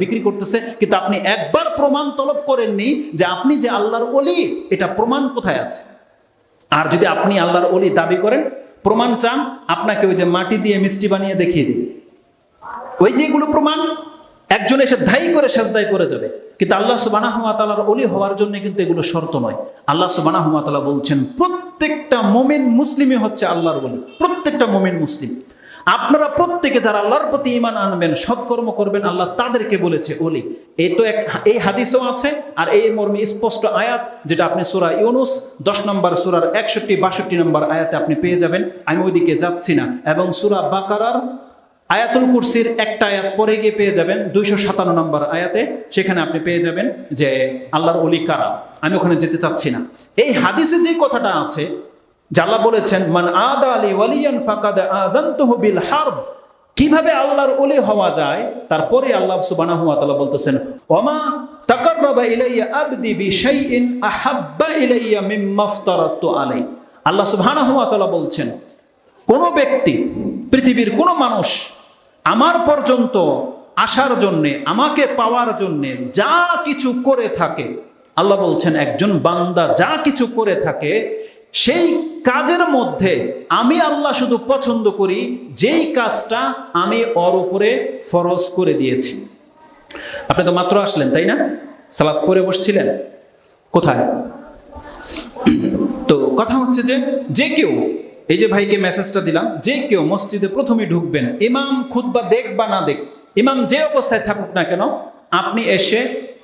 বিক্রি করতেছে, কিন্তু আপনি একবার প্রমাণ তলব করেননি যে আপনি যে আল্লাহর অলি এটা প্রমাণ কোথায় আছে? আর যদি আপনি আল্লাহর অলি দাবি করেন, প্রমাণ চান, আপনাকে ওই যে মাটি দিয়ে মিষ্টি বানিয়ে দেখিয়ে দিন ওই যেগুলো প্রমাণ, একজন এসে ধাই করে সেজদায় করে যাবে। কিন্তু আল্লাহ সুবানাহ তালার অলি হওয়ার জন্য কিন্তু এগুলো শর্ত নয়। আল্লাহ সুবানাহ তালা বলছেন, প্রত্যেকটা মোমেন মুসলিমই হচ্ছে আল্লাহর বলি প্রত্যেকটা মোমেন মুসলিম। আপনারা প্রত্যেকে যারা আল্লাহর প্রতি ইমান আনবেন সৎকর্ম করবেন, আল্লাহ তাদেরকে বলেছে অলি এই তো এক, এই হাদিসও আছে, আর এই মর্মে স্পষ্ট আয়াত, যেটা আপনি সুরা ইউনুস, দশ নম্বর সুরার একষট্টি, বাষট্টি নম্বর আয়াতে আপনি পেয়ে যাবেন। আমি ওইদিকে যাচ্ছি না। এবং সুরা বাকারার আয়াতুল কুরসির একটা আয়াত পরে গিয়ে পেয়ে যাবেন, দুইশো সাতান্ন নম্বর আয়াতে, সেখানে আপনি পেয়ে যাবেন যে, আল্লাহর অলি কারা? আমি ওখানে যেতে চাচ্ছি না। এই হাদিসে যে কথাটা আছে জাল্লা বলেছেন, মান আদা আলী ওয়ালিয়ান ফাকাদ আজানতুহু বিল হারব। কীভাবে আল্লাহর ওলি হওয়া যায়? তারপরে আল্লাহ সুবহানাহু ওয়া তাআলা বলতেছেন, ওমা তাকাররাবা ইলাইয়া আবদি বিশাইইন আহাব্বা ইলাইয়া মিম্মা আফতারাতু আলাই। আল্লাহ সুবহানাহু ওয়া তাআলা বলছেন, কোন ব্যক্তি, পৃথিবীর কোন মানুষ আমার পর্যন্ত আসার জন্যে, আমাকে পাওয়ার জন্যে যা কিছু করে থাকে, আল্লাহ বলছেন, একজন বান্দা যা কিছু করে থাকে সেই কাজের মধ্যে আমি আল্লাহ শুধু পছন্দ করি, যেই কাজটা আমি ওর উপরে ফরজ করে দিয়েছি। আপনি তো মাত্র আসলেন, তাই না? সালাদ পরে বসছিলেন। কোথায়? তো কথা হচ্ছে যে যে কেউ, এই যে ভাইকে মেসেজটা দিলাম, যে কেউ মসজিদে প্রথমে ঢুকবেন, ইমাম খুদ্া দেখ বা না দেখ, ইমাম যে অবস্থায় থাকুক না কেন, আপনি এসে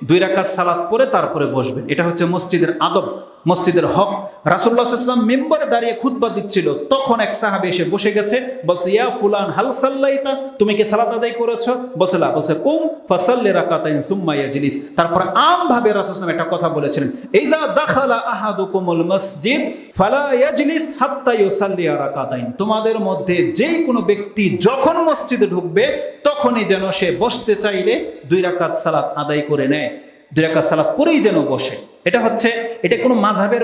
দুই রাকাত সালাত পরে তারপরে বসবেন। এটা হচ্ছে মসজিদের আদব, মসজিদের হক। রাসুল্লাহ ইসলাম মেম্বারে দাঁড়িয়ে খুতবা দিচ্ছিল। তখন এক সাহাবি এসে বসে গেছে, বলছে, ইয়া ফুলান, হাল সাল্লাইতা? তুমি কি সালাত আদায় করেছ? বলছে বলছে, কুম ফাসাল্লি রাকাতাইন সুম্মা ইয়াজলিস। তারপর আম ভাবে রাসূলুল্লাহ একটা কথা বলেছিলেন, ইজা দাখালা আহাদুকুমুল মসজিদ ফালা ইয়াজলিস হাত্তা ইউসাল্লি রাকাতাইন। তোমাদের মধ্যে যেই কোনো ব্যক্তি যখন মসজিদে ঢুকবে, তখনই যেন সে বসতে চাইলে দুই রাকাত সালাত আদায় করে নেয়। দুই রাকাত সালাত পরেই যেন বসে। এটা হচ্ছে, এটা কোনো মাঝহাবের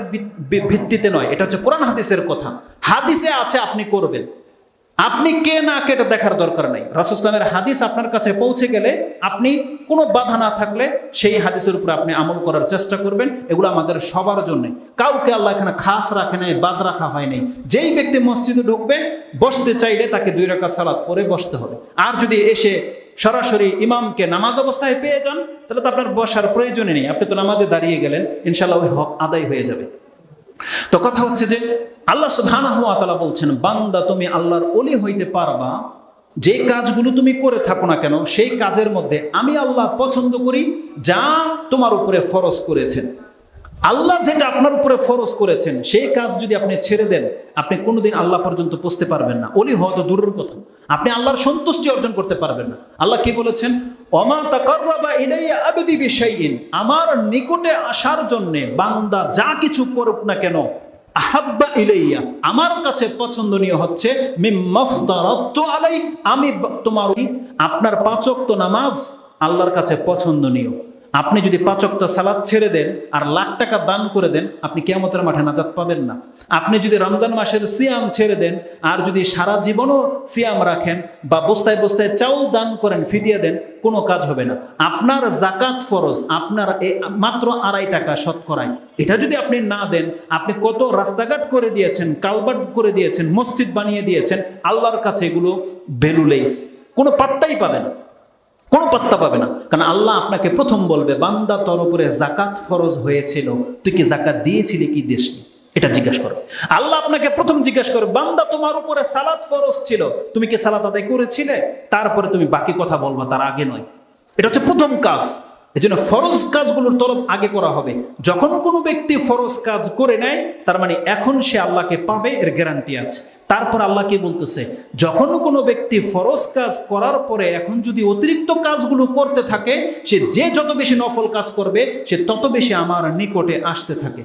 ভিত্তিতে নয়, এটা হচ্ছে কোরআন হাদিসের কথা। হাদিসে আছে, আপনি করবেন। আপনি কে না কে এটা দেখার দরকার নাই। রাসুসলামের হাদিস আপনার কাছে পৌঁছে গেলে আপনি কোনো বাধা না থাকলে সেই হাদিসের উপরে আপনি আমল করার চেষ্টা করবেন। এগুলো আমাদের সবার জন্য। কাউকে আল্লাহ এখানে খাস রাখে নাই, বাদ রাখা হয় নাই। যেই ব্যক্তি মসজিদে ঢুকবে, বসতে চাইলে তাকে দুই রাকাত সালাত পরে বসতে হবে। আর যদি এসে সরাসরি ইমামকে নামাজ অবস্থায় পেয়ে যান, তাহলে তো আপনার বসার প্রয়োজনই নেই। আপনি তো নামাজে দাঁড়িয়ে গেলেন ইনশাল্লাহ ওই হক আদায় হয়ে যাবে। তো কথা হচ্ছে যে, আল্লাহ সুবহানাহু ওয়া তাআলা বলছেন, বান্দা তুমি আল্লাহর অলি হইতে পারবা, যে কাজগুলো তুমি করে থাকো না কেন, সেই কাজের মধ্যে আমি আল্লাহ পছন্দ করি, যা তোমার উপরে ফরজ করেছেন। আল্লাহ যেটা আপনার উপরে ফরজ করেছেন, সেই কাজ যদি আপনি ছেড়ে দেন, আপনি কোনোদিন আল্লাহ পর্যন্ত পৌঁছতে পারবেন না। অলি হওয়া তো দূরের কথা। আপনি আল্লাহর সন্তুষ্টি অর্জন করতে পারবেন না। আল্লাহ কি বলেছেন? ইলাইয়া আমার নিকটে আসার জন্যে বান্দা যা কিছু করুক না কেন, আহাব্বা ইলাইয়া। আমার কাছে পছন্দনীয় হচ্ছে আলাই। আমি তোমার আপনার পাঁচক্ত নামাজ আল্লাহর কাছে পছন্দনীয়। আপনি যদি পাচকটা সালাদ ছেড়ে দেন আর লাখ টাকা দান করে দেন, আপনি কেমতের মাঠে নাজাত পাবেন না। আপনি যদি রমজান মাসের সিয়াম ছেড়ে দেন আর যদি সারা জীবনও সিয়াম রাখেন বা বস্তায় বস্তায় চাউল দান করেন, ফিদিয়ে দেন, কোনো কাজ হবে না। আপনার জাকাত ফরজ, আপনার মাত্র আড়াই টাকা শতকরায়। এটা যদি আপনি না দেন, আপনি কত রাস্তাঘাট করে দিয়েছেন, কালবাট করে দিয়েছেন, মসজিদ বানিয়ে দিয়েছেন, আল্লাহর কাছে এগুলো ভ্যালুলেস কোনো পাত্তাই পাবে না। কোনো পাত্তা পাবে না। কারণ আল্লাহ আপনাকে প্রথম বলবে, বান্দা তোর উপরে জাকাত ফরজ হয়েছিল। তুই কি জাকাত দিয়েছিলি কি দেশনি এটা জিজ্ঞাসা করবে আল্লাহ আপনাকে প্রথম জিজ্ঞাসা করবে, বান্দা তোমার উপরে সালাত ফরজ ছিল। তুমি কি সালাত আদায় করেছিলে? তারপরে তুমি বাকি কথা বলবা, তার আগে নয়। এটা হচ্ছে প্রথম কাজ। এই জন্য ফরজ কাজগুলোর তলব আগে করা হবে। যখন কোনো ব্যক্তি ফরজ কাজ করে নেয়, তার মানে এখন সে আল্লাহকে পাবে, এর গ্যারান্টি আছে। তারপর আল্লাহ কি বলতেছে, যখন কোনো ব্যক্তি ফরজ কাজ করার পরে এখন যদি অতিরিক্ত কাজগুলো করতে থাকে, সে যে যত বেশি নফল কাজ করবে, সে তত বেশি আমার নিকটে আসতে থাকে।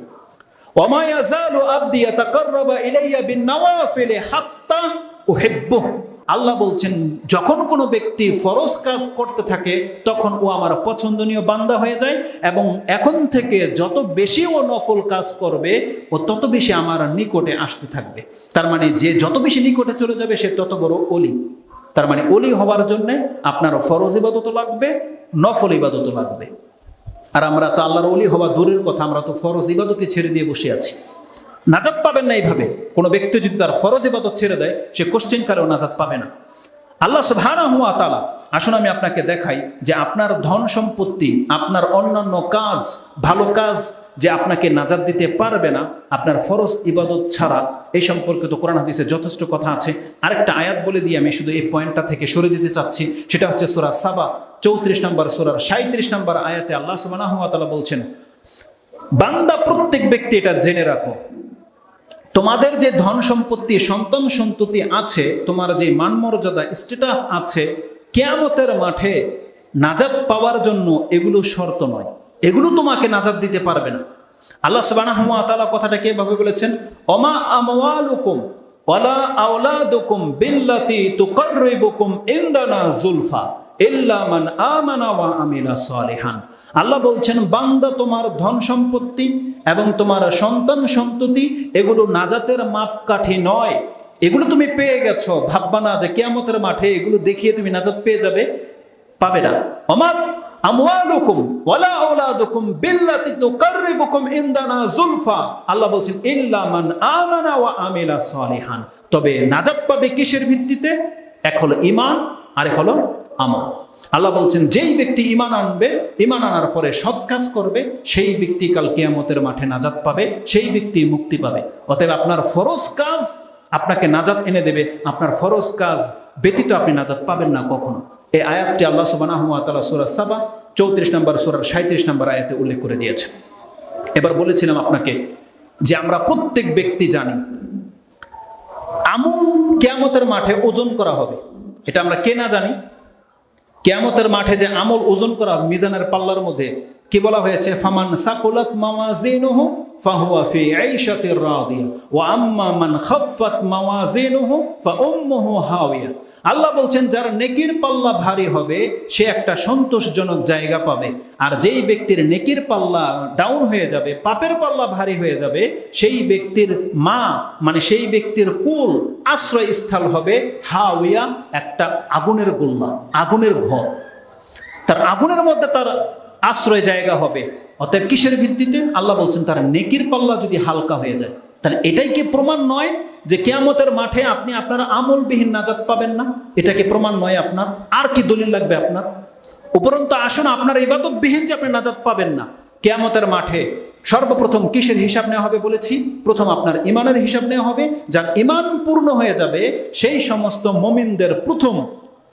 আল্লাহ বলছেন, যখন কোনো ব্যক্তি ফরজ কাজ করতে থাকে, তখন ও আমার পছন্দনীয় বান্দা হয়ে যায় এবং এখন থেকে যত বেশি ও নফল কাজ করবে, ও তত বেশি আমার নিকটে আসতে থাকবে। তার মানে যে যত বেশি নিকটে চলে যাবে, সে তত বড় অলি। তার মানে অলি হওয়ার জন্যে আপনার ফরজ ইবাদত লাগবে, নফল ইবাদত লাগবে। আর আমরা তো আল্লাহর অলি হওয়া দূরের কথা, আমরা তো ফরজ ইবাদতে ছেড়ে দিয়ে বসে আছি। নাজাত পাবেন না এইভাবে। কোনো ব্যক্তি যদি তার ফরজ ইবাদত ছেড়ে দেয়, সে কোশ্চেন কালেও নাজাত পাবে না। আল্লাহ সুবহানাহু হুয়া তাআলা, আসুন আমি আপনাকে দেখাই যে আপনার ধন সম্পত্তি, আপনার অন্যান্য কাজ, ভালো কাজ যে আপনাকে নাজাদ দিতে পারবে না, আপনার ফরজ ইবাদত ছাড়া এই সম্পর্কে তো কোরআন হাদিসে যথেষ্ট কথা আছে। আরেকটা আয়াত বলে দিয়ে আমি, শুধু এই পয়েন্টটা থেকে সরে দিতে চাচ্ছি। সেটা হচ্ছে সোরা সাবা, চৌত্রিশ নম্বর সোরার সাঁত্রিশ নম্বর আয়াতে আল্লাহ তাআলা বলছেন, বান্দা প্রত্যেক ব্যক্তি এটা জেনে রাখো তোমাদের যে ধন সম্পত্তি, সন্তান সন্ততি আছে, তোমার যে মানমর্যাদা স্ট্যাটাস আছে, কেয়ামতের মাঠে নাজাদ পাওয়ার জন্য এগুলো শর্ত নয়। এগুলো তোমাকে নাজাদ দিতে পারবে না। আল্লাহ তাআলা কথাটাকে এভাবে বলেছেন? অমা আমওয়ালুকুম ওয়ালা বিল্লাতি জুলফা ইল্লা মান আমানা ওয়া আমিলা সালিহান। আল্লাহ বলছেন, বান্দা তোমার ধন সম্পত্তি এবং তোমার সন্তান সন্ততি এগুলো নাজাতের মাপকাঠি নয়। এগুলো তুমি পেয়ে গেছো। ভাববা না যে কেয়ামতের মাঠে এগুলো দেখিয়ে তুমি নাজাত পেয়ে যাবে। পাবে না। অমাত তবে নাজাত পাবে কিসের ভিত্তিতে? এক হলো ঈমান আর এক হলো আমল। আল্লাহ বলছেন, যেই ব্যক্তি ইমান আনবে ইমান আনার পরে সৎ কাজ করবে, সেই ব্যক্তি কাল কেয়ামতের মাঠে নাজাত পাবে, সেই ব্যক্তি মুক্তি পাবে। অতএব আপনার ফরজ কাজ আপনাকে নাজাত এনে দেবে, আপনার ফরজ কাজ ব্যতীত আপনি নাজাত পাবেন না কখনো। এই আয়াতটি আল্লাহ সুবানাহ তালা সুরা সাবা, চৌত্রিশ নম্বর সুরার সাঁত্রিশ নম্বর আয়াতে উল্লেখ করে দিয়েছে। এবার বলেছিলাম আপনাকে যে আমরা প্রত্যেক ব্যক্তি জানি, আমল কেয়ামতের মাঠে ওজন করা হবে। এটা আমরা কে না জানি? কেয়ামতের মাঠে যে আমল ওজন করা মিজানের পাল্লার মধ্যে কি বলা হয়েছে? ফামান সাকুলাত মাওয়াজিনুহু ফাহুয়া ফি আইশাতির রাদিয়া ওয়া আম্মা মান খাফফাত মাওয়াজিনুহু ফাউম্মুহু হাওিয়া আল্লাহ বলছেন, যার নেকির পাল্লা ভারী হবে, সে একটা সন্তোষজনক জায়গা পাবে। আর যেই ব্যক্তির নেকির পাল্লা ডাউন হয়ে যাবে, পাপের পাল্লা ভারী হয়ে যাবে, সেই ব্যক্তির মা মানে সেই ব্যক্তির কুল আশ্রয়স্থল হবে হাওয়া, একটা আগুনের গোল্লা, আগুনের ঘর। তার আগুনের মধ্যে তার আশ্রয় জায়গা হবে। অতএব কিসের ভিত্তিতে? আল্লাহ বলছেন, তার নেকির পাল্লা যদি হালকা হয়ে যায়, তাহলে এটাই কি প্রমাণ নয় যে কেয়ামতের মাঠে আপনি আপনার আমলবিহীন নাজাত পাবেন না? এটা কি প্রমাণ নয় আপনার? আর কি দলিল লাগবে আপনার? উপরন্ত আসুন, আপনার ইবাদতবিহীন যে আপনি নাজাত পাবেন না, কেয়ামতের মাঠে সর্বপ্রথম কিসের হিসাব নেওয়া হবে বলেছি? প্রথম আপনার ইমানের হিসাব নেওয়া হবে, যার ইমান পূর্ণ হয়ে যাবে, সেই সমস্ত মমিনদের প্রথম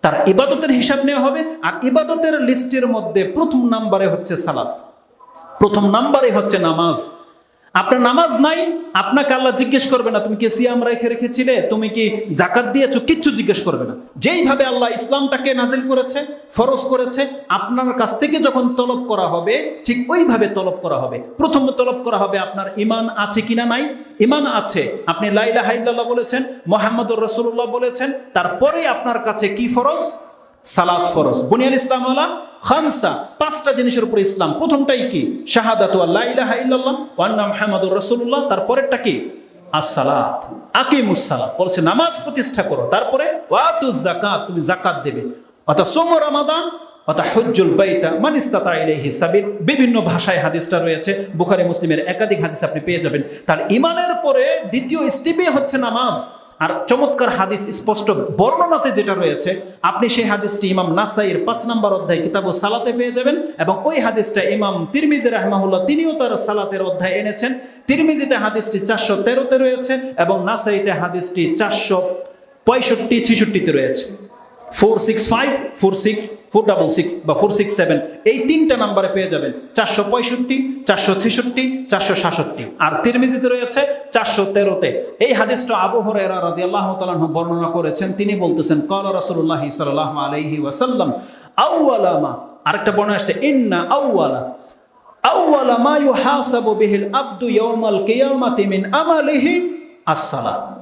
তার ইবাদতের হিসাব নেওয়া হবে, আর ইবাদতের লিস্টের মধ্যে প্রথম নাম্বারে হচ্ছে সালাত। প্রথম নাম্বারে হচ্ছে নামাজ। আপনার নামাজ নাই, আপনাকে আল্লাহ জিজ্ঞেস করবে না, তুমি কি সিয়াম রেখে রেখেছিলে? তুমি কি জাকাত দিয়েছ? কিচ্ছু জিজ্ঞেস করবে না। যেইভাবে আল্লাহ ইসলামটাকে নাজিল করেছে, ফরজ করেছে, আপনার কাছ থেকে যখন তলব করা হবে, ঠিক ওইভাবে তলব করা হবে। প্রথম তলব করা হবে আপনার ইমান আছে কিনা নাই? ইমান আছে। আপনি লাইলা হাইল্লাহ বলেছেন, মোহাম্মদুর রসুল্লাহ বলেছেন, তারপরে আপনার কাছে কি ফরজ? সালাত ফরজ। বুনিয়াল ইসলাম আলা খামসা, পাঁচটা জিনিসের উপর ইসলাম। প্রথমটাই কি? শাহাদাত আল্লাহ ইলাহা ইল্লাল্লাহ ওয়ান্না মুহাম্মাদুর রাসূলুল্লাহ। তারপরেরটা কি? আসসালাত আকিমুস সালাত বলছে, নামাজ প্রতিষ্ঠা করো। তারপরে ওয়াতুজ যাকাত, তুমি যাকাত দেবে। অর্থাৎ সোম রমাদান, অর্থাৎ হজ্জুল বাইতা, মান ইস্তাতা ইলাইহি সাবিল। বিভিন্ন ভাষায় হাদিসটা রয়েছে। বুখারী, মুসলিমের একাধিক হাদিস আপনি পেয়ে যাবেন। তার ইমানের পরে দ্বিতীয় স্টেপে হচ্ছে নামাজ। আর চমৎকার হাদিস স্পষ্ট বর্ণনাতে যেটা রয়েছে, আপনি সেই হাদিসটি ইমাম নাসাইয়ের পাঁচ নম্বর অধ্যায় কিতাব ও সালাতে পেয়ে যাবেন এবং ওই হাদিসটা ইমাম তিরমিজি রাহমাহুল্লাহ তিনিও তার সালাতের অধ্যায় এনেছেন। তিরমিজিতে হাদিসটি চারশো তেরোতে রয়েছে এবং নাসাইতে হাদিসটি চারশো পঁয়ষট্টি ছেষট্টিতে রয়েছে। Four six five four six four double six বা ফোর সিক্স সেভেন এই তিনটা নাম্বারে পেয়ে যাবেন চারশো পঁয়ষট্টি, চারশো ছেষট্টি, চারশো সাতষট্টি। আর তিরমিজিতে রয়েছে চারশো তেরোতে। এই হাদিসটা আবু হরাইরা রাদি আল্লাহ তালাহ বর্ণনা করেছেন। তিনি বলতেছেন কল রসুল্লাহ সাল্লাহ আলহি ওয়াসাল্লাম আউআলামা আরেকটা বর্ণনা আসছে, ইন্না আউআলা আউআলা মা ইউহাসাবু বিহিল আবদু ইয়াউমাল কিয়ামাতি মিন আমালিহি আস-সালাত।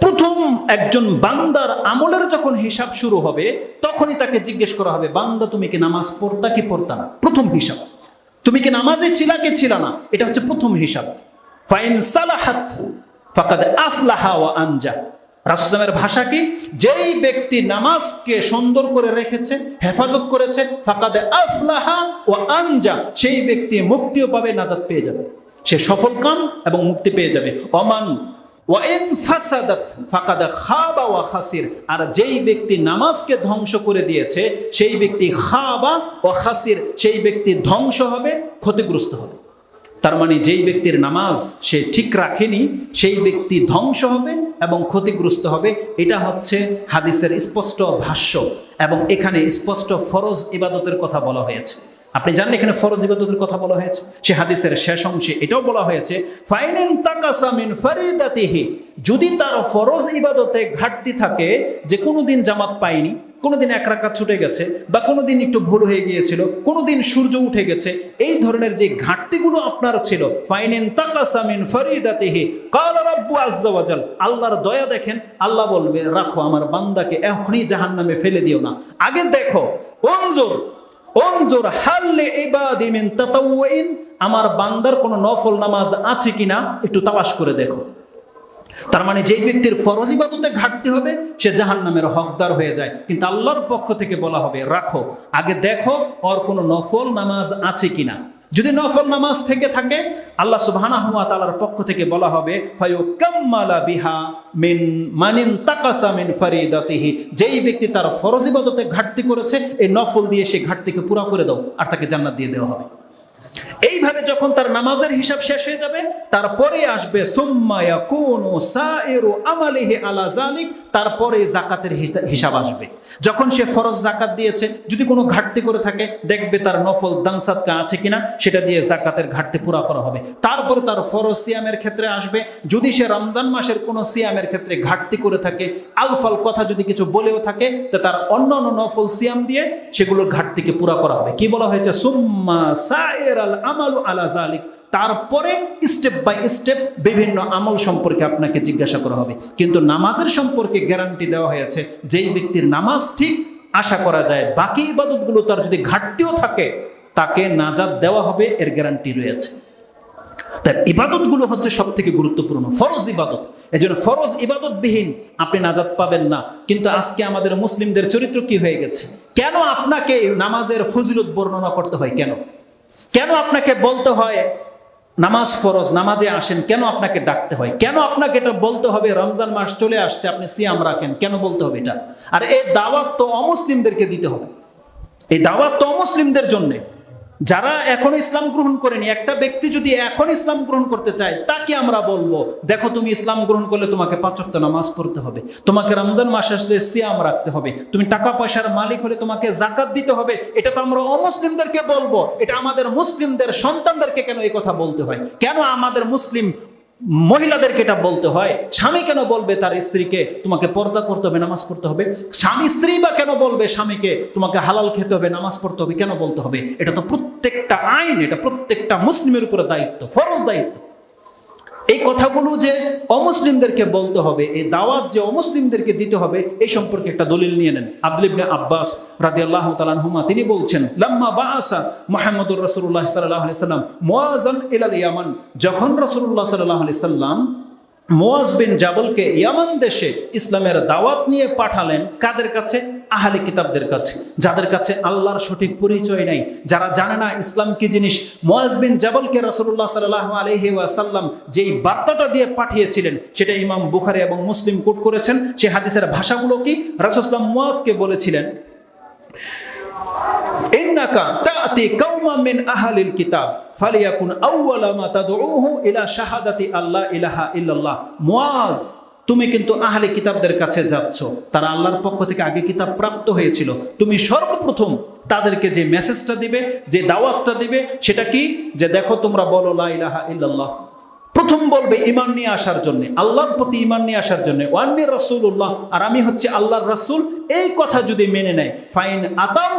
প্রথম একজন বান্দার আমলের যখন হিসাব শুরু হবে, তখনই তাকে জিজ্ঞেস করা হবে, বান্দা, তুমি কি নামাজ পড়তা কি পড়তা না? প্রথম হিসাব। তুমি কি নামাজে ছিলা কি ছিল না? এটা হচ্ছে প্রথম হিসাব। ফাইন সালাহাত ফাকাদ আফলাহা ওয়া আনজা। রাসুলামের ভাষা কি? যেই ব্যক্তি নামাজকে সুন্দর করে রেখেছে, হেফাজত করেছে, ফাকাদে আফলাহা ও আনজা, সেই ব্যক্তি মুক্তিও পাবে, নাজাত পেয়ে যাবে। সে সফল কাম এবং মুক্তি পেয়ে যাবে। অমান আর যেই ব্যক্তি নামাজকে ধ্বংস করে দিয়েছে, সেই ব্যক্তি খাবা ও খাসির, সেই ব্যক্তি ধ্বংস হবে, ক্ষতিগ্রস্ত হবে। তার মানে যেই ব্যক্তির নামাজ সে ঠিক রাখেনি, সেই ব্যক্তি ধ্বংস হবে এবং ক্ষতিগ্রস্ত হবে, এটা হচ্ছে হাদিসের স্পষ্ট ভাষ্য। এবং এখানে স্পষ্ট ফরজ ইবাদতের কথা বলা হয়েছে। আপনি জানেন এখানে ফরজ ইবাদতের কথা বলা হয়েছে? সে হাদিসের শেষ অংশে এটাও বলা হয়েছে, ফাইনিন তাকাসামিন ফারিদাতিহি, যদি তার ফরজ ইবাদতে ঘাটতি থাকে, যে কোনোদিন জামাত পায়নি, কোনোদিন এক রাকাত ছুটে গেছে, বা কোনোদিন একটু ভুল হয়ে গিয়েছিল, কোনোদিন সূর্য উঠে গেছে, এই ধরনের যে ঘাটতিগুলো আপনার ছিল, ফাইনিন তাকাসামিন ফরিদাতিহি, কাল রাব্বু আজ্জা ওয়াজাল, আল্লাহর দয়া দেখেন, আল্লাহ বলবে, রাখো আমার বান্দাকে, এখনই জাহান্নামে ফেলে দিও না। আগে দেখো হাল্লে মিন তাতাউইন আমার বান্দার কোনো নফল নামাজ আছে কিনা একটু তালাশ করে দেখো। তার মানে যেই ব্যক্তির ফরজ ইবাদতে ঘাটতি হবে, সে জাহান নামের হকদার হয়ে যায়। কিন্তু আল্লাহর পক্ষ থেকে বলা হবে, রাখো, আগে দেখো ওর কোনো নফল নামাজ আছে কিনা। যদি নফল নামাজ থেকে থাকে, আল্লাহ সুবহানাহু হুয়া তাআলার পক্ষ থেকে বলা হবে, ফায়ুকাম্মালা বিহা মিন মানিন তাকাসা মিন ফারিদাতিহি। যেই ব্যক্তি তার ফরজ ইবাদতে ঘাটতি করেছে, এই নফল দিয়ে সে ঘাটতিকে পুরো করে দাও আর তাকে জান্নাত দিয়ে দেওয়া হবে। এইভাবে যখন তার নামাজের হিসাব শেষ হয়ে যাবে, তারপরে আসবে, সুম্মা ইয়াকুনু সাইরু আমালিহি আলা জালিক তারপরে জাকাতের হিসাব আসবে। যখন সে ফরজ জাকাত দিয়েছে, যদি কোনো ঘাটতি করে থাকে, দেখবে তার নফল দানসাদকা আছে কিনা, সেটা দিয়ে জাকাতের ঘাটতি পুরা করা হবে। তারপরে তার ফরজ সিয়ামের ক্ষেত্রে আসবে। যদি সে রমজান মাসের কোনো সিয়ামের ক্ষেত্রে ঘাটতি করে থাকে, আলফাল কথা যদি কিছু বলেও থাকে, তা তার অন্য অন্য নফল সিয়াম দিয়ে সেগুলোর ঘাটতিকে পুরা করা হবে। কি বলা হয়েছে? সুম্মা সায়ের আল আমালু আলা জালিক তারপরে স্টেপ বাই স্টেপ বিভিন্ন আমল সম্পর্কে আপনাকে জিজ্ঞাসা করা হবে। কিন্তু নামাজের সম্পর্কে গ্যারান্টি দেওয়া হয়েছে, যেই ব্যক্তির নামাজ ঠিক আশা করা যায়, বাকি ইবাদতগুলো তার যদি ঘাটতিও থাকে, তাকে নাজাদ দেওয়া হবে, এর গ্যারান্টি রয়েছে। তাই ইবাদতগুলো হচ্ছে সব থেকে গুরুত্বপূর্ণ, ফরজ ইবাদত। এই জন্য ফরজ ইবাদতবিহীন আপনি নাজাদ পাবেন না। কিন্তু আজকে আমাদের মুসলিমদের চরিত্র কি হয়ে গেছে? কেন আপনাকে নামাজের ফজিলত বর্ণনা করতে হয়? কেন? কেন আপনাকে বলতে হয় নামাজ ফরজ, নামাজে আসেন, কেন আপনাকে ডাকতে হয়? কেন আপনাকে এটা বলতে হবে? রমজান মাস চলে আসছে, আপনি সিয়াম রাখেন, কেন বলতে হবে এটা? আর এই দাওয়াত তো অমুসলিমদেরকে দিতে হবে। এই দাওয়াত তো অমুসলিমদের জন্যে। যারা এখনও ইসলাম গ্রহণ করেনি, একটা ব্যক্তি যদি এখন ইসলাম গ্রহণ করতে চায়, তাকে আমরা বলব, দেখো, তুমি ইসলাম গ্রহণ করলে তোমাকে পাঁচক্ত নামাজ পড়তে হবে, তোমাকে রমজান মাস আসলে সিয়াম রাখতে হবে, তুমি টাকা পয়সার মালিক হলে তোমাকে জাকাত দিতে হবে। এটা তো আমরা অমুসলিমদেরকে বলব, এটা আমাদের মুসলিমদের সন্তানদেরকে কেন এই কথা বলতে হয়? কেন আমাদের মুসলিম মহিলাদেরকে এটা বলতে হয়? স্বামী কেন বলবে তার স্ত্রীকে, তোমাকে পর্দা করতে হবে, নামাজ পড়তে হবে স্বামী স্ত্রী বা কেন বলবে স্বামীকে, তোমাকে হালাল খেতে হবে, নামাজ পড়তে হবে কেন বলতে হবে? এটা তো প্রত্যেকটা আইন, এটা প্রত্যেকটা মুসলিমের উপরে দায়িত্ব, ফরজ দায়িত্ব। এই কথাগুলো যে অমুসলিমদেরকে বলতে হবে, এই দাওয়াত যে অমুসলিমদেরকে দিতে হবে, এই সম্পর্কে একটা দলিল নিয়ে নেন। আব্দুল ইবনে আব্বাস রাদিয়াল্লাহু তাআলা আনহুমা, তিনি বলছেন, লাম্মা বাআসা মুহাম্মদুর রাসূলুল্লাহ সাল্লাল্লাহু আলাইহি সাল্লাম মুআযান ইলাল ইয়ামান। যখন রাসূলুল্লাহ সাল্লাহ আলি সাল্লাম মোয়াজ বিন জাবলকে ইয়ামান দেশে ইসলামের দাওয়াত নিয়ে পাঠালেন, কাদের কাছে? আহলে কিতাবদের কাছে, যাদের কাছে আল্লাহর সঠিক পরিচয় নাই, যারা জানে না ইসলাম কি জিনিস মোয়াজ বিন জাবলকে রাসূলুল্লাহ সাল্লাল্লাহু আলাইহি ওয়াসাল্লাম যেই বার্তাটা দিয়ে পাঠিয়েছিলেন, সেটা ইমাম বুখারী এবং মুসলিম কোট করেছেন সেই হাদিসের ভাষাগুলো কি? রাসূলুল্লাহ মোয়াজকে বলেছিলেন, ইন্নাকা কিতাব ইলা শাহাদাতি আল্লাহ ইলাহা তুমি কিন্তু আহলে কিতাবদের কাছে যাচ্ছ। তারা আল্লাহর পক্ষ থেকে আগে কিতাব প্রাপ্ত হয়েছিল। তুমি সর্বপ্রথম তাদেরকে যে মেসেজটা দিবে, যে দাওয়াতটা দিবে, সেটা কি? যে দেখো তোমরা বলো, লা ইলাহা ইল্লাল্লাহ। প্রথম বলবে ইমান নিয়ে আসার জন্য, আল্লাহর প্রতি ইমান নিয়ে আসার জন্য ওয়ান্নি রাসূলুল্লাহ আর আমি হচ্ছে আল্লাহর রাসূল, এই কথা যদি মেনে নেয়, ফাইন আতাম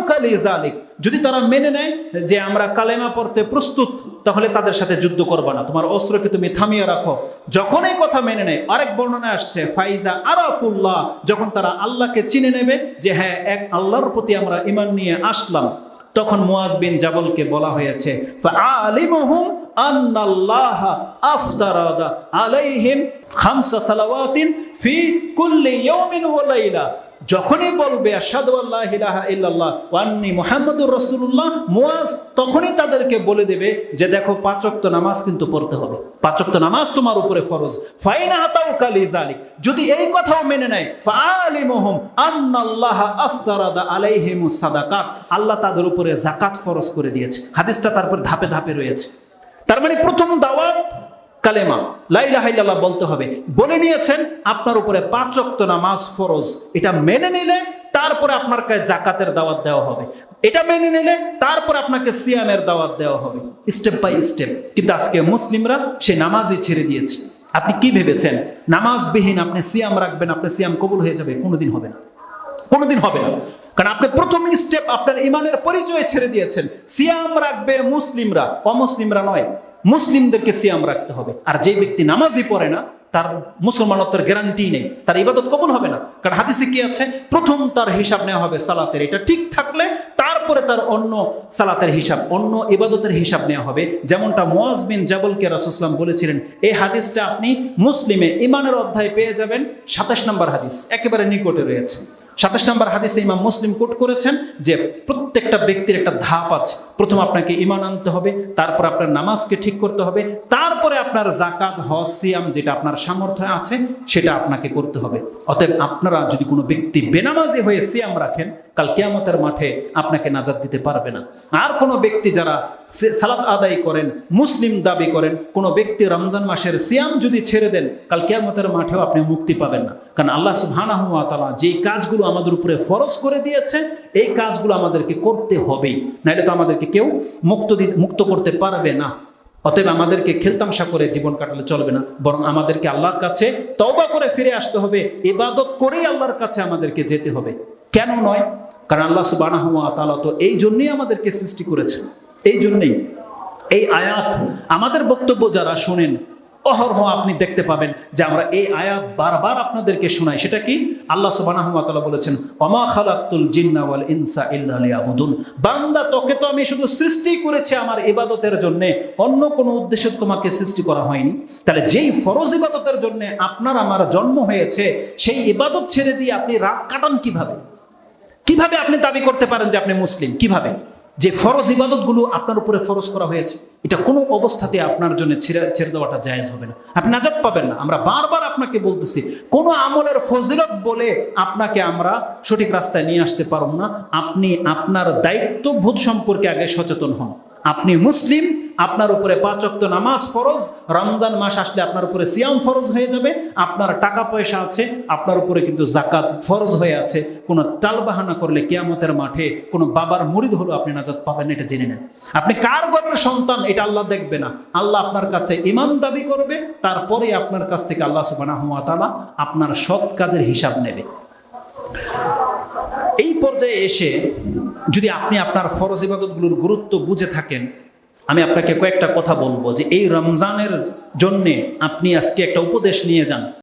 জালিক যদি তারা মেনে নেয় যে আমরা কালেমা পড়তে প্রস্তুত, তাহলে তাদের সাথে যুদ্ধ করবা না, তোমার অস্ত্রকে তুমি থামিয়ে রাখো। যখন এই কথা মেনে নেয়, আরেক বর্ণনা আসছে, ফাইজা আরাফুল্লাহ যখন তারা আল্লাহকে চিনে নেবে যে হ্যাঁ এক আল্লাহর প্রতি আমরা ইমান নিয়ে আসলাম, তখন মুয়াজ বিন জাবলকে বলা হয়েছে আন্নাল্লাহ আফতারাদা আলাইহিম খামসা সালাওয়াতিন ফি কুল্লি ইয়াউমিন ওয়া লাইলা। যখনই বলবে, আশহাদু আল্লাহ ইলাহা ইল্লাল্লাহ ওয়া আন্নী মুহাম্মাদুর রাসূলুল্লাহ মুয়াজ তখনই তাদেরকে বলে দেবে যে, দেখো, পাঁচ ওয়াক্ত নামাজ কিন্তু পড়তে হবে। পাঁচ ওয়াক্ত নামাজ তোমার উপরে ফরজ। ফাইনা আতাউ কালি জালিক যদি এই কথাও মেনে নেয়, ফাআলিমুহুম আন্নাল্লাহ আফতারাদা আলাইহিমুস সাদাকাত। আল্লাহ তাদের উপরে জাকাত ফরজ করে দিয়েছে। হাদিসটা তারপর ধাপে ধাপে রয়েছে। তার মানে প্রথম দাওয়াত কালেমা। লাইলাহাইল্লাহ বলতে হবে। বলে নিয়েছেন, আপনার উপরে পাঁচ ওয়াক্ত নামাজ ফরজ। এটা মেনে নিলে তারপরে আপনার কাছে জাকাতের দাওয়াত দেওয়া হবে। এটা মেনে নিলে তারপর আপনাকে সিয়ামের দাওয়াত দেওয়া হবে। Step by step. কিন্তু আজকে মুসলিমরা সে নামাজই ছেড়ে দিয়েছে। আপনি কি ভেবেছেন? নামাজবিহীন আপনি সিয়াম রাখবেন, আপনি সিয়াম কবুল হয়ে যাবে? কোনোদিন হবে না। কোনোদিন হবে না। কারণ আপনি প্রথম স্টেপ আপনার ইমানের পরিচয় ছেড়ে দিয়েছেন। সিয়াম রাখবে মুসলিমরা। অমুসলিমরা নয়। মুসলিমদেরকে সিয়াম রাখতে হবে। আর যে ব্যক্তি নামাজই পড়ে না, তার মুসলমানত্বের গ্যারান্টি নেই। তার ইবাদত কবুল হবে না। কারণ হাদিসে কি আছে? প্রথম তার হিসাব নেওয়া হবে সালাতের। এটা ঠিক থাকলে তারপরে তার অন্য সালাতের হিসাব, অন্য ইবাদতের হিসাব নেওয়া হবে। যেমনটা মোয়াজ বিন জাবলকে রাসুসলাম বলেছিলেন এই হাদিসটা আপনি মুসলিমে ইমানের অধ্যায় পেয়ে যাবেন। সাতাশ নম্বর হাদিস। একেবারে নিকটে রয়েছে। সাতাশ নম্বর হাদিসে ইমাম মুসলিম কোট করেছেন যে প্রত্যেকটা ব্যক্তির একটা ধাপ আছে। প্রথম আপনাকে ইমান আনতে হবে, তারপর আপনার নামাজকে ঠিক করতে হবে, তারপরে আপনার জাকাত হজ, সিয়াম যেটা আপনার সামর্থ্য আছে, সেটা আপনাকে করতে হবে। অতএব আপনারা যদি কোনো ব্যক্তি বেনামাজি হয়ে সিয়াম রাখেন কাল কেয়ামতের মাঠে আপনাকে নাজাদ দিতে পারবে না। আর কোনো ব্যক্তি যারা সালাত আদায় করেন, মুসলিম দাবি করেন, কোনো ব্যক্তি রমজান মাসের সিয়াম যদি ছেড়ে দেন, কাল কেয়ামতের মাঠেও আপনি মুক্তি পাবেন না। কারণ আল্লাহ সুবহানাহু ওয়া তাআলা যেই কাজগুলো আমাদের উপরে ফরজ করে দিয়েছে, এই কাজগুলো আমাদেরকে করতে হবেই। নাহলে তো আমাদেরকে কেউ মুক্ত মুক্ত করতে পারবে না। অতএব আমাদেরকে খেলতামশা করে জীবন কাটালে চলবে না। বরং আমাদেরকে আল্লাহর কাছে তওবা করে ফিরে আসতে হবে, ইবাদত করেই আল্লাহর কাছে আমাদেরকে যেতে হবে। কেন নয়? কারণ আল্লাহ সুবহানাহু ওয়া তাআলা তো এই জন্যই আমাদেরকে সৃষ্টি করেছেন। এই জন্যেই। এই আয়াত, আমাদের বক্তব্য যারা শোনেন, অহরহ আপনি দেখতে পাবেন যে আমরা এই আয়াত বারবার আপনাদেরকে শোনাই। সেটা কি? আল্লাহ ওয়া বলেছেন অমা খালাক্তুল জিন্না ওয়াল ইনসা লিয়াবুদুন। বান্দা, তোকে তো আমি শুধু সৃষ্টি করেছি আমার ইবাদতের জন্য, অন্য কোনো উদ্দেশ্যে তোমাকে সৃষ্টি করা হয়নি। তাহলে যেই ফরজ ইবাদতের জন্য আপনার আমার জন্ম হয়েছে, সেই ইবাদত ছেড়ে দিয়ে আপনি রাত কাটান কীভাবে? কীভাবে আপনি দাবি করতে পারেন যে আপনি মুসলিম? কীভাবে? যে ফরজ ইবাদতগুলো আপনার উপরে ফরজ করা হয়েছে, এটা কোনো অবস্থাতে আপনার জন্য ছেড়ে ছেড়ে দেওয়াটা জায়েজ হবে না। আপনি নাজাত পাবেন না। আমরা বারবার আপনাকে বলতেছি, কোনো আমলের ফজিলত বলে আপনাকে আমরা সঠিক রাস্তায় নিয়ে আসতে পারব না। আপনি আপনার দায়িত্ববোধ সম্পর্কে আগে সচেতন হন। আপনি মুসলিম আপনার উপরে পাঁচ ওয়াক্ত নামাজ ফরজ, রমজান মাস আসলে আপনার উপরে সিয়াম ফরজ হয়ে যাবে, আপনার টাকা পয়সা আছে, আপনার উপরে কিন্তু জাকাত ফরজ হয়ে আছে, কোনো টালবাহানা করলে কেয়ামতের মাঠে কোনো বাবার মুরিদ হলো আপনি নাজাত পাবেন, এটা জেনে নেন। আপনি কার গর্বের সন্তান, এটা আল্লাহ দেখবে না। আল্লাহ আপনার কাছে ইমান দাবি করবে, তারপরে আপনার কাছ থেকে আল্লাহ তাআলা আপনার সৎ কাজের হিসাব নেবে। এই পর্যায়ে এসে যদি আপনি আপনার ফরজ ইবাদতগুলোর গুরুত্ব বুঝে থাকেন আমি আপনাকে কয়েকটা কথা বলব যে এই রমজানের জন্যে আপনি আজকে একটা উপদেশ নিয়ে যান।